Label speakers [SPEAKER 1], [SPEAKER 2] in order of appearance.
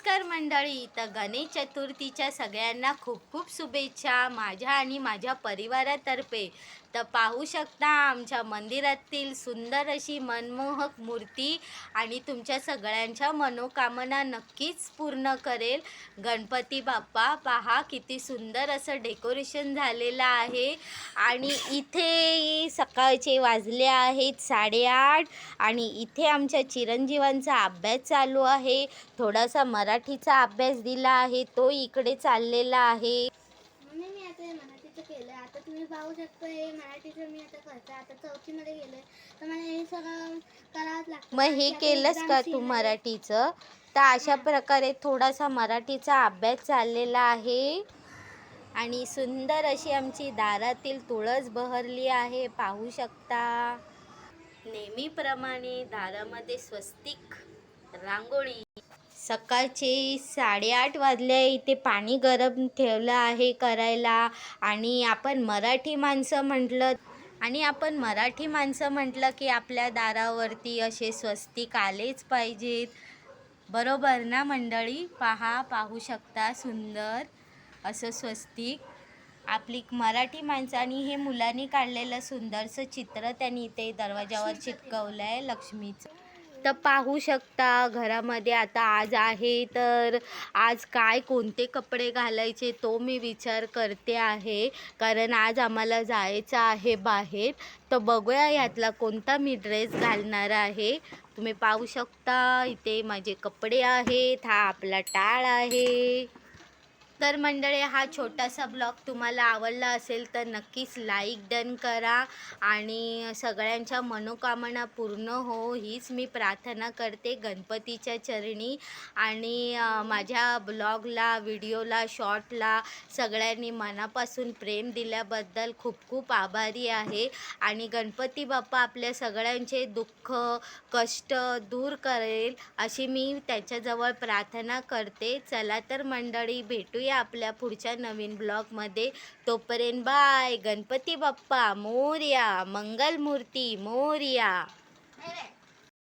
[SPEAKER 1] नमस्कार मंडळी. तर गणेश चतुर्थीच्या सगळ्यांना खूप खूप शुभेच्छा माझ्या आणि माझ्या परिवारातर्फे. तर पाहू शकता आमच्या मंदिरातील सुंदर अशी मनमोहक मूर्ती आणि तुमच्या सगळ्यांच्या मनोकामना नक्कीच पूर्ण करेल. गणपती बाप्पा पहा किती सुंदर असं डेकोरेशन झालेलं आहे. आणि इथे सकाळचे वाजले आहेत साडेआठ आणि इथे आमच्या चिरंजीवांचा अभ्यास चालू आहे. थोडासा मरा मराठीचा अभ्यास दिला आहे तो इकडे चाललेला आहे.
[SPEAKER 2] मम्मी मी आता हे मराठीचं केलं आता तुम्ही पाहू शकता हे मराठीचं मी आता करते. आता चौथीमध्ये गेले तर मला हे सगळं करावंच लागतं.
[SPEAKER 1] मग हे केलंस का तू. मराठीचं? तर अशा प्रकारे थोडासा मराठीचा अभ्यास चाललेला आहे. आणि सुंदर अशी आमची दारातील तुळस बहरली आहे. पाहू शकता. नेहमीप्रमाणे दारामध्ये स्वस्तिक रांगोळी. सकाळचे साडेआठ वाजले इथे पाणी गरम ठेवलं आहे करायला. आणि आपण मराठी माणसं म्हटलं आणि आपण मराठी माणसं म्हटलं की आपल्या दारावरती असे स्वस्तिक आलेच पाहिजेत. बरोबर ना मंडळी? पहा पाहू शकता सुंदर असं स्वस्तिक. आपली मराठी माणसानी हे मुलांनी काढलेलं सुंदरसं चित्र त्यांनी इथे दरवाजावर चिटकवलं आहे लक्ष्मीचं. तर पाहू शकता. घरामध्ये आता आज आहे तर आज काय कोणते कपडे घालायचे तो मी विचार करते आहे. कारण आज आम्हाला जायचं आहे बाहेर. तर बघूया यातला कोणता मी ड्रेस घालणार आहे. तुम्ही पाहू शकता इथे माझे कपडे आहेत हा आपला टाळ आहे. तर मंडळी हा छोटासा ब्लॉग तुम्हाला आवडला असेल तर नक्कीच लाईक डन करा आणि सगळ्यांच्या मनोकामना पूर्ण हो हीच मी प्रार्थना करते गणपतीच्या चरणी. आणि माझ्या ब्लॉगला व्हिडिओला शॉर्टला सगळ्यांनी मनापासून प्रेम दिल्याबद्दल खूप खूप आभारी आहे. आणि गणपती बाप्पा आपल्या सगळ्यांचे दुःख कष्ट दूर करेल अशी मी त्याच्याजवळ प्रार्थना करते. चला तर मंडळी भेटूया. आपल्या पुढच्या नवीन ब्लॉगमध्ये. तोपर्यंत बाय. गणपती बाप्पा. मोर्या. मंगलमूर्ती. मोर्या.